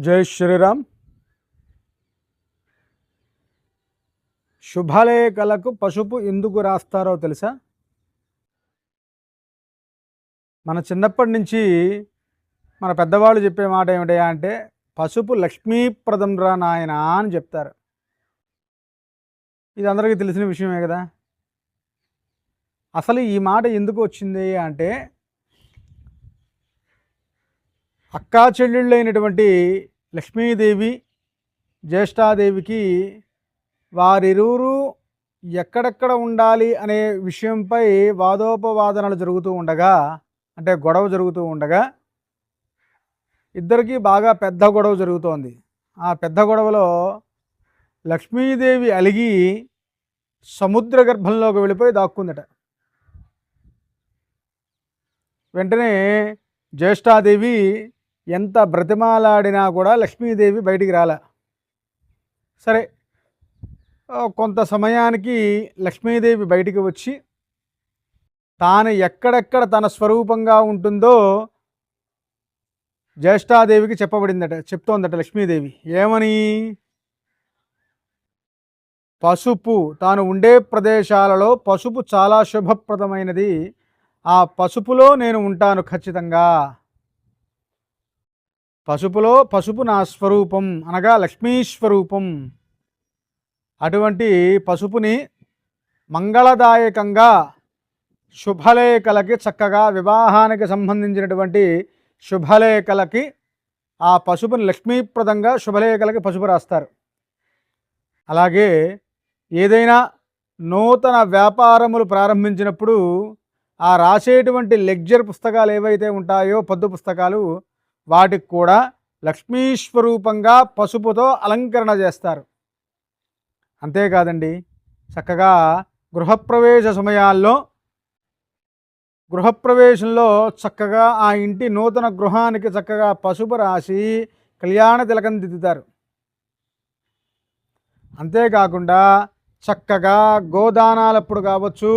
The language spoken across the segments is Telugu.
జై శ్రీరామ్. శుభలేఖలకు పసుపు ఎందుకు రాస్తారో తెలుసా? మన చిన్నప్పటి నుంచి మన పెద్దవాళ్ళు చెప్పే మాట ఏమిటయా అంటే పసుపు లక్ష్మీప్రదం రా నాయన అని చెప్తారు. ఇది అందరికీ తెలిసిన విషయమే కదా? అసలు ఈ మాట ఎందుకు వచ్చింది అంటే అక్కా చెల్లెళ్ళైనటువంటి లక్ష్మీదేవి జ్యేష్ఠాదేవికి వారిరువురు ఎక్కడెక్కడ ఉండాలి అనే విషయంపై వాదోపవాదనలు జరుగుతూ ఉండగా అంటే గొడవ జరుగుతూ ఉండగా ఇద్దరికీ బాగా పెద్ద గొడవ జరుగుతోంది. ఆ పెద్ద గొడవలో లక్ష్మీదేవి అలిగి సముద్ర గర్భంలోకి వెళ్ళిపోయి దాక్కుందట. వెంటనే జ్యేష్ఠాదేవి ఎంత బ్రతిమాలాడినా కూడా లక్ష్మీదేవి బయటికి రాలే. సరే కొంత సమయానికి లక్ష్మీదేవి బయటికి వచ్చి తాను ఎక్కడెక్కడ తన స్వరూపంగా ఉంటుందో జ్యేష్ఠాదేవికి చెప్పబడిందట చెప్తోందట లక్ష్మీదేవి. ఏమని? పసుపు తాను ఉండే ప్రదేశాలలో పసుపు చాలా శుభప్రదమైనది. ఆ పసుపులో నేను ఉంటాను ఖచ్చితంగా. పసుపులో పసుపు నా స్వరూపం అనగా లక్ష్మీ స్వరూపం అటువంటి పసుపుని మంగళదాయకంగా శుభలేఖలకి చక్కగా వివాహానికి సంబంధించినటువంటి శుభలేఖలకి ఆ పసుపుని లక్ష్మీప్రదంగా శుభలేఖలకి పసుపు రాస్తారు. అలాగే ఏదైనా నూతన వ్యాపారములు ప్రారంభించినప్పుడు ఆ రాసేటువంటి లెక్చర్ పుస్తకాలు ఏవైతే ఉంటాయో పద్దు పుస్తకాలు వాటికి కూడా లక్ష్మీస్వరూపంగా పసుపుతో అలంకరణ చేస్తారు. అంతేకాదండి చక్కగా గృహప్రవేశ సమయాల్లో గృహప్రవేశంలో చక్కగా ఆ ఇంటి నూతన గృహానికి చక్కగా పసుపు రాసి కళ్యాణ తిలకం దిద్దుతారు. అంతేకాకుండా చక్కగా గోదానాలప్పుడు కావచ్చు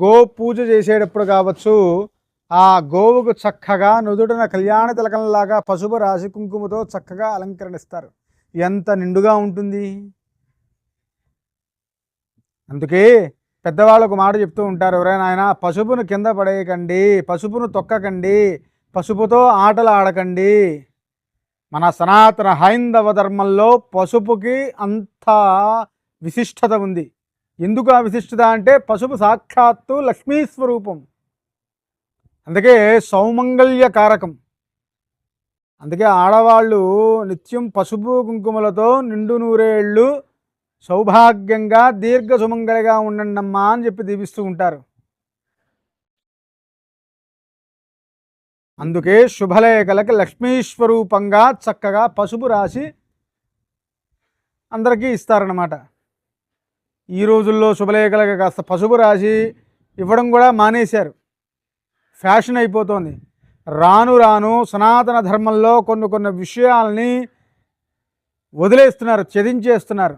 గో పూజ చేసేటప్పుడు కావచ్చు ఆ గోవుకు చక్కగా నుదుటిన కళ్యాణ తిలకంలాగా పసుపు రాసి కుంకుమతో చక్కగా అలంకరణిస్తారు. ఎంత నిండుగా ఉంటుంది. అందుకే పెద్దవాళ్ళు ఒక మాట చెప్తూ ఉంటారు ఎవరైనా ఆయన పసుపును కింద పడేయకండి పసుపును తొక్కకండి పసుపుతో ఆటలు ఆడకండి. మన సనాతన హైందవ ధర్మంలో పసుపుకి అంత విశిష్టత ఉంది. ఎందుకు ఆ విశిష్టత అంటే పసుపు సాక్షాత్తు లక్ష్మీ స్వరూపం. అందుకే సౌమంగళ్య కారకం. అందుకే ఆడవాళ్ళు నిత్యం పసుపు కుంకుమలతో నిండు నూరేళ్ళు సౌభాగ్యంగా దీర్ఘ సుమంగళిగా ఉండండమ్మా అని చెప్పి దీవిస్తూ ఉంటారు. అందుకే శుభలేఖలకి లక్ష్మీస్వరూపంగా చక్కగా పసుపు రాసి అందరికీ ఇస్తారన్నమాట. ఈ రోజుల్లో శుభలేఖలకి కాస్త పసుపు రాసి ఇవ్వడం కూడా మానేశారు. ఫ్యాషన్ అయిపోతోంది. రాను రాను సనాతన ధర్మంలో కొన్ని కొన్ని విషయాల్ని వదిలేస్తున్నారు త్యజించేస్తున్నారు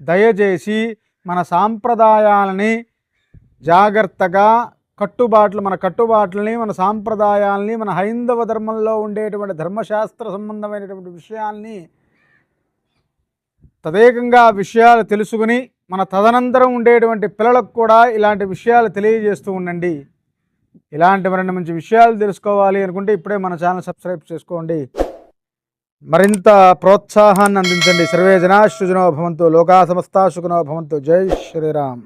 దయచేసి మన సాంప్రదాయాలని జాగ్రత్తగా కట్టుబాట్లు మన కట్టుబాట్లని మన సాంప్రదాయాల్ని మన హైందవ ధర్మంలో ఉండేటువంటి ధర్మశాస్త్ర సంబంధమైనటువంటి విషయాల్ని తదేకంగా విషయాలు తెలుసుకుని మన తదనంతరం ఉండేటువంటి పిల్లలకు కూడా ఇలాంటి విషయాలు తెలియజేస్తూ ఉండండి. ఇలాంటి మరిన్ని మంచి విషయాలు తెలుసుకోవాలి అనుకుంటే ఇప్పుడే మన ఛానల్ సబ్స్క్రైబ్ చేసుకోండి. మరింత ప్రోత్సాహాన్ని అందించండి. సర్వే జనా సృజనో భవంతు లోకా సమస్త సుఖనో భవంతు జై శ్రీరామ్.